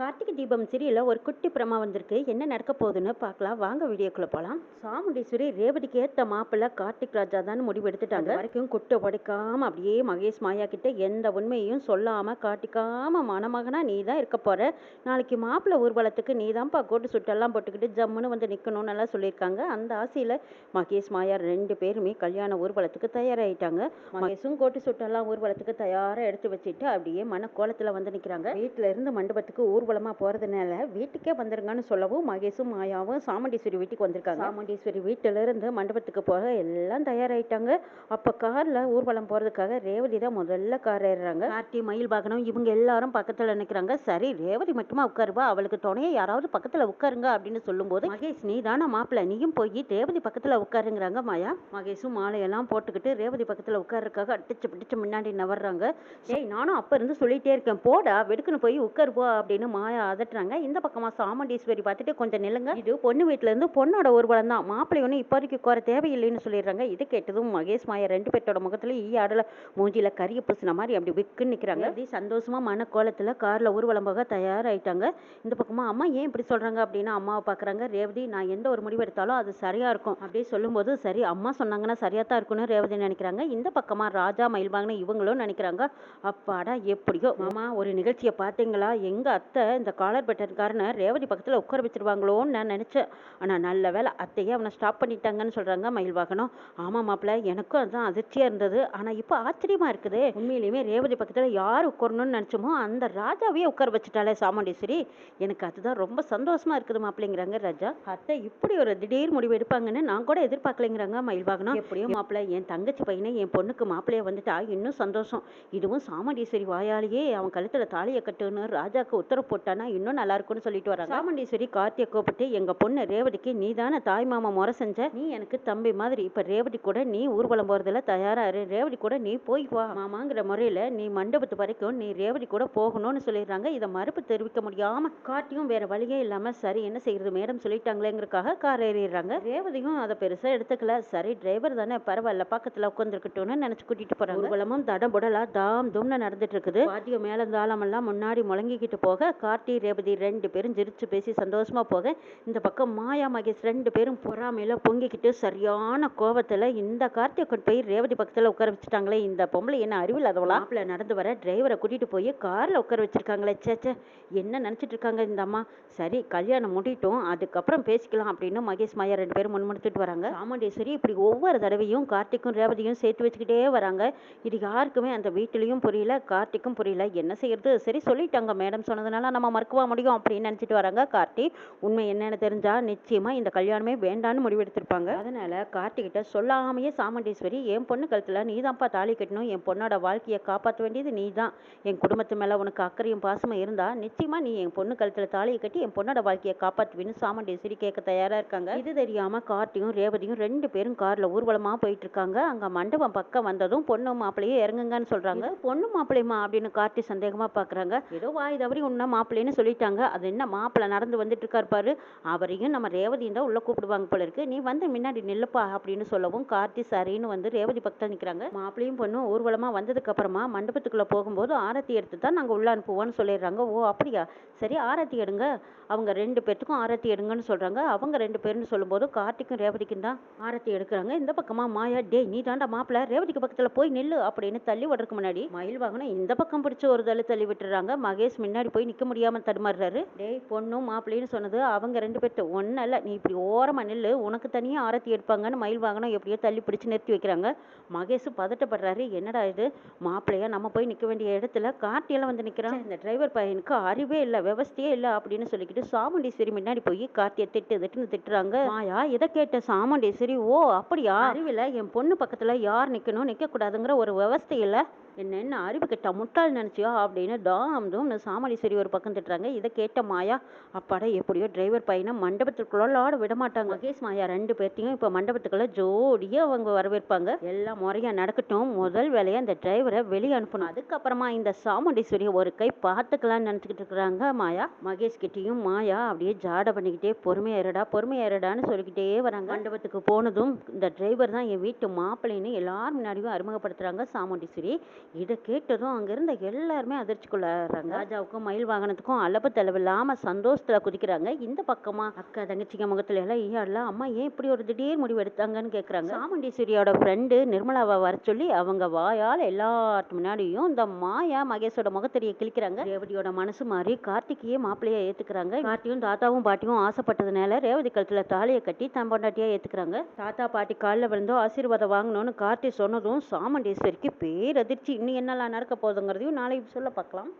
கார்த்திகை தீபம் சீரியலில் ஒரு குட்டி பிரமா வந்திருக்கு. என்ன நடக்க போகுதுன்னு பார்க்கலாம். வாங்க வீடியோக்குள்ள போகலாம் சாமுண்டீஸ்வரி ரேவதிக்கு ஏற்ற மாப்பிள்ளை கார்த்திக் ராஜா தான் முடிவு எடுத்துட்டாங்க. வரைக்கும் குட்டை படைக்காமல் அப்படியே மகேஷ் மாயா கிட்ட எந்த உண்மையும் சொல்லாமல் காட்டிக்காமல் மணமகனாக நீ தான் இருக்க போகிற நாளைக்கு மாப்பிள்ளை ஊர்வலத்துக்கு நீ தான்ப்பா கோட்டு சுட்டெல்லாம் போட்டுக்கிட்டு ஜம்முன்னு வந்து நிற்கணும்னு எல்லாம் சொல்லியிருக்காங்க. அந்த ஆசையில் மகேஷ் மாயா ரெண்டு பேருமே கல்யாண ஊர்வலத்துக்கு தயாராகிட்டாங்க மகேஷும் கோட்டு சுட்டெல்லாம் ஊர்வலத்துக்கு தயாராக எடுத்து வச்சுட்டு அப்படியே மனக்கோலத்தில் வந்து நிற்கிறாங்க வீட்டில் இருந்து மண்டபத்துக்கு ஊர்வலமாக போகிறதுனால வீட்டுக்கே வந்துருங்கன்னு சொல்லவும் மகேஷும் மாயாவும் சாமுண்டீஸ்வரி வீட்டுக்கு வந்திருக்காங்க. சாமுண்டீஸ்வரி வீட்டில இருந்து மண்டபத்துக்கு போக எல்லாம் தயாராகிட்டாங்க அப்போ காரில் ஊர்வலம் போகிறதுக்காக ரேவதி தான் முதல்ல கார் ஏறுறாங்க. கார்த்தி மயில் பாகனம் இவங்க எல்லாரும் பக்கத்தில் நிற்கிறாங்க சரி ரேவதி மட்டுமா உட்காருவா? அவளுக்கு துணையை யாராவது பக்கத்தில் உட்காருங்க அப்படின்னு சொல்லும்போது மகேஷ் நீ தானே மாப்பிள்ள நீயும் போய் ரேவதி பக்கத்தில் உட்காருங்கிறாங்க மாயா. மகேஷும் மாலையெல்லாம் போட்டுக்கிட்டு ரேவதி பக்கத்தில் உட்காருக்காக அடிச்சு பிடிச்சு முன்னாடி நவர்றாங்க. ஏய் நானும் அப்போ இருந்து சொல்லிட்டே இருக்கேன். போடா வெடுக்குன்னு போய் உட்காருப்போ அப்படின்னு மாயா அதட்டுறாங்க. இந்த பக்கமாக சாமுண்டீஸ்வரி பார்த்துட்டு கொஞ்சம் நில்லுங்க. இது பொண்ணு வீட்டுல இருந்து பொண்ணோட ஊர்வலம் தான் மாப்பிள்ளை ஒன்றும் இப்போ வரைக்கும் குறை தேவையில்லைன்னு சொல்லிடுறாங்க. இது கேட்டதும் மகேஷ் மாயா ரெண்டு பேர்த்தோட முகத்துல ஈ ஆடல மூஞ்சில கரிய பூசின மாதிரி அப்படி விக்குன்னு நிற்கிறாங்க அப்படி சந்தோஷமா மனக்கோலத்தில் காரில் ஊர்வலம் போக தயாராயிட்டாங்க. இந்த பக்கமா அம்மா ஏன் இப்படி சொல்றாங்க? அப்படின்னா அம்மாவை பார்க்குறாங்க ரேவதி நான் எந்த ஒரு முடிவு எடுத்தாலும் அது சரியா இருக்கும். அப்படியே சொல்லும்போது சரி அம்மா சொன்னாங்கன்னா சரியா தான் இருக்கும்னு ரேவதி நினைக்கிறாங்க. இந்த பக்கமா ராஜா மயில்வாங்கன்னு இவங்களும் நினைக்கிறாங்க. அப்பாடா எப்படியோ. மாமா ஒரு நிகழ்ச்சியை பார்த்தீங்களா? எங்க அத்தை இந்த காலர் பட்டன்காரனை ரேவதி பக்கத்தில் உட்கார வச்சிருவாங்களோன்னு நான் நினச்சேன். ஆனால் நல்ல வேளை அத்தையே அவனை ஸ்டாப் பண்ணிட்டாங்கன்னு மயில் மயில்வாகனம் ஆமாம் மாப்பிள்ள எனக்கும் அதுதான் அதிர்ச்சியாக இருந்தது. ஆனால் இப்போ ஆச்சரியமா இருக்குது. உண்மையிலுமே ரேவதி பக்கத்தில் யார் உட்காரணும்னு நினச்சோமோ அந்த ராஜாவே உட்கார வச்சுட்டாலே சாமுண்டீஸ்வரி. எனக்கு அதுதான் ரொம்ப சந்தோஷமாக இருக்குது மாப்பிள்ளைங்கிறாங்க ராஜா. அத்தை இப்படி ஒரு திடீர் முடிவு எடுப்பாங்கன்னு நான் கூட எதிர்பார்க்கலைங்கிறாங்க மயில்வாகனம் எப்படியும் மாப்பிள்ளை என் தங்கச்சி பையனை என் பொண்ணுக்கு மாப்பிள்ளைய வந்துட்டா இன்னும் சந்தோஷம். இதுவும் சாமுண்டீஸ்வரி வாயாலேயே அவன் கழுத்தில் தாலியை கட்டுன்னு ராஜாக்கு உத்தரவு போட்டானா இன்னும் நல்லா இருக்கும்னு சொல்லிட்டு வராங்க. சாமுண்டீஸ்வரி கார்த்தியை கூப்பிட்டு எங்க பொண்ணு ரேவதிக்கு நீ தானே தாய் மாமா முறை செஞ்ச? நீ எனக்கு தம்பி மாதிரி. இப்ப ரேவதி கூட நீ ஊர்வலம் போறதுல தயாரா இரு. ரேவதி கூட நீ போய் வா. மாமாங்கிற முறையில நீ மண்டபத்து வரைக்கும் நீ ரேவதி கூட போகணும்னு சொல்லிடுறாங்க. இதை மறுப்பு தெரிவிக்க முடியாம கார்த்தியும் வேற வழியே இல்லாம சரி என்ன செய்யறது மேடம்? சொல்லிட்டாங்களேங்கிறதுக்காக கார் ஏறிடுறாங்க. ரேவதியும் அதை பெருசா எடுத்துக்கல. சரி டிரைவர் தானே பரவாயில்ல பக்கத்துல உட்காந்துருக்கட்டும்னு நினைச்சு கூட்டிட்டு போறாங்க. ஊர்வலமும் தடபுடலா தாம் தும்னு நடந்துட்டு இருக்குது. பாட்டிய மேல தாளமெல்லாம் முன்னாடி முழங்கிக்கிட்டு போக கார்த்தி ரேவதி ரெண்டு பேரும் சிரிச்சு பேசி சந்தோஷமா போக இந்த பக்கம் மாயா மகேஷ் ரெண்டு பேரும் பொறாமையில பொங்கிக்கிட்டு சரியான கோபத்தில் இந்த கார்த்தியை கொண்டு போய் ரேவதி பக்கத்துல உட்கார வச்சுட்டாங்களே. இந்த பொம்பளை என்ன அறிவில் அதவளா அப்பல நடந்து வர டிரைவரை கூட்டிட்டு போய் கார்ல உட்கார வச்சிருக்காங்களே. சேச்சே என்ன நினைச்சிட்டு இருக்காங்க இந்த அம்மா? சரி கல்யாணம் முடிட்டோம் அதுக்கப்புறம் பேசிக்கலாம் அப்படின்னு மகேஷ் மாயா ரெண்டு பேரும் முன்முடித்துட்டு வராங்க. சாமுண்டேஸ்வரி இப்படி ஒவ்வொரு தடவையும் கார்த்திக்கும் ரேவதியும் சேர்த்து வச்சுக்கிட்டே வராங்க. இது யாருக்குமே அந்த வீட்டிலையும் புரியல கார்த்திக்கும் புரியல. என்ன செய்யறது? சரி சொல்லிட்டாங்க மேடம் சொன்னதுனால நம்ம மறுக்கவா முடியும் அப்படின்னு நினச்சிட்டு வராங்க. கார்த்தி உண்மை என்னென்னு தெரிஞ்சால் நிச்சயமாக இந்த கல்யாணமே வேண்டான்னு முடிவெடுத்திருப்பாங்க. அதனால் கார்த்திகிட்ட சொல்லாமையே சாமுண்டீஸ்வரி என் பொண்ணு கழுத்தில் நீ தான்ப்பா தாலி கட்டணும். என் பொண்ணோட வாழ்க்கையை காப்பாற்ற வேண்டியது நீ தான். என் குடும்பத்து மேலே உனக்கு அக்கறையும் பாசமும் இருந்தால் நிச்சயமாக நீ என் பொண்ணு கழுத்தில் தாலியை கட்டி என் பொண்ணோட வாழ்க்கையை காப்பாற்றுவின்னு சாமுண்டீஸ்வரி கேட்க தயாராக இருக்காங்க. இது தெரியாமல் கார்த்தியும் ரேவதியும் ரெண்டு பேரும் காரில் ஊர்வலமாக போயிட்டு இருக்காங்க அங்கே மண்டபம் பக்கம் வந்ததும் பொண்ணு மாப்பிள்ளையும் இறங்குங்கன்னு சொல்கிறாங்க பொண்ணு மாப்பிள்ளையுமா அப்படின்னு கார்த்தி சந்தேகமாக பார்க்குறாங்க ஏதோ வாய் தவறி உன்ன மாப்பிள்ளைன்னு சொல்லிட்டாங்க. அது என்ன மாப்பிள்ளை நடந்து வந்துட்டு இருக்கார் பாரு. அவரையும் நம்ம ரேவதியும் தான் உள்ள கூப்பிடுவாங்க போல இருக்கு. நீ வந்து முன்னாடி நில்லுப்பா அப்படின்னு சொல்லவும் கார்த்தி சரின்னு வந்து ரேவதி பக்கத்தில் நிற்கிறாங்க மாப்பிள்ளையும் பொண்ணும் ஊர்வலமா வந்ததுக்கு அப்புறமா மண்டபத்துக்குள்ள போகும்போது ஆரத்தி எடுத்து தான் நாங்கள் உள்ள அனுப்புவோம்னு சொல்லிடுறாங்க. ஓ அப்படியா? சரி ஆரத்தி எடுங்க. அவங்க ரெண்டு பேர்த்துக்கும் ஆரத்தி எடுங்கன்னு சொல்றாங்க. அவங்க ரெண்டு பேர்னு சொல்லும்போது கார்த்திக்கும் ரேவதிக்கும் தான் ஆரத்தி எடுக்கிறாங்க. இந்த பக்கமா மாயா டே நீ தாண்டா மாப்பிள்ள. ரேவதிக்கு பக்கத்துல போய் நில்லு அப்படின்னு தள்ளி விடுறதுக்கு முன்னாடி மயில் வாகனம் இந்த பக்கம் பிடிச்ச ஒரு தள்ளி தள்ளி விட்டுறாங்க. மகேஷ் முன்னாடி போய் நிற்க முடியாம தடுமாறுறாரு. டேய் பொண்ணும் மாப்பிள்ளைன்னு சொன்னது அவங்க ரெண்டு பேர்த்த ஒன்றும் இல்லை நீ இப்படி ஓரமா நில்லு. உனக்கு தனியா ஆரத்தி எடுப்பாங்கன்னு மயில் வாகனம் எப்படியோ தள்ளி பிடிச்சு நிறுத்தி வைக்கிறாங்க. மகேஷ் பதட்டப்படுறாரு. என்னடா இது? மாப்பிள்ளையா? நம்ம போய் நிக்க வேண்டிய இடத்துல கார்த்தியெல்லாம் வந்து நிக்கிறான். இந்த டிரைவர் பையனுக்கு அறிவே இல்லை விவஸ்தையே இல்லை அப்படின்னு சொல்லிக்கிட்டு சாமுண்டீஸ்வரி முன்னாடி போய் கார்த்தியை திட்டு திட்டுன்னு திட்டுறாங்க. மாயா இதை கேட்ட சாமுண்டீஸ்வரி? ஓ அப்படியா? அறிவில் என் பொண்ணு பக்கத்துல யார் நிக்கணும்? நிக்க கூடாதுங்கிற ஒரு விவஸ்தை இல்லை. என்ன என்ன அறிவு கெட்ட முட்டாள் நினைச்சியா அப்படின்னு டாம் தூம் சாமலீஸ்வரி ஒரு பக்கம் திட்டுறாங்க. இதை கேட்ட மாயா அப்பாடா எப்படியோ டிரைவர் பையனை மண்டபத்துக்குள்ளாட விட மாட்டாங்க. மகேஷ் மாயா ரெண்டு பேர்த்தையும் இப்போ மண்டபத்துக்குள்ள ஜோடியா அவங்க வரவேற்பாங்க. எல்லாம் முறையா நடக்கட்டும். முதல் வேலையை அந்த டிரைவரை வெளியே அனுப்பணும். அதுக்கப்புறமா இந்த சாமுண்டீஸ்வரி ஒரு கை பார்த்துக்கலாம்னு நினச்சிக்கிட்டு இருக்கிறாங்க மாயா. மகேஷ் கிட்டேயும் மாயா அப்படியே ஜாட பண்ணிக்கிட்டே பொறுமையா இருடா இருடான்னு சொல்லிக்கிட்டே வராங்க. மண்டபத்துக்கு போனதும் இந்த டிரைவர் தான் என் வீட்டு மாப்பிள்ளைன்னு எல்லாரும் முன்னாடியும் அறிமுகப்படுத்துறாங்க சாமுண்டீஸ்வரி இதை கேட்டதும் அங்க இருந்த எல்லாருமே அதிர்ச்சிக்குள்ளாடுறாங்க ராஜாவுக்கும் மயில் வாகனத்துக்கும் அளவு தெளிவில்லாம சந்தோஷத்துல குதிக்கிறாங்க. இந்த பக்கமா அக்கா தங்கச்சிங்க முகத்துல எல்லாம் ஈயாடல அம்மா ஏன் இப்படி ஒரு திடீர் முடிவு எடுத்தாங்கன்னு கேக்குறாங்க. சாமுண்டீஸ்வரியோட ஃப்ரெண்டு நிர்மலாவை வர சொல்லி அவங்க வாயால் எல்லாத்து முன்னாடியும் இந்த மாயா மகேஷோட முகத்தறியை கிழிக்கிறாங்க. ரேவதியோட மனசு மாறி கார்த்திகையே மாப்பிள்ளையா ஏத்துக்கிறாங்க. கார்த்தியும் தாத்தாவும் பாட்டியும் ஆசைப்பட்டதுனால ரேவதி கழுத்துல தாலியை கட்டி தன் பொண்டாட்டியா ஏத்துக்கிறாங்க. தாத்தா பாட்டி காலில் விழுந்தோ ஆசீர்வாதம் வாங்கணும்னு கார்த்தி சொன்னதும் சாமுண்டீஸ்வரிக்கு பேரதிர்ச்சி இன்னும் என்னெல்லாம் நடக்க போகுதுங்கிறதையும் நாளைக்கு எபிசோடில் பார்க்கலாம்.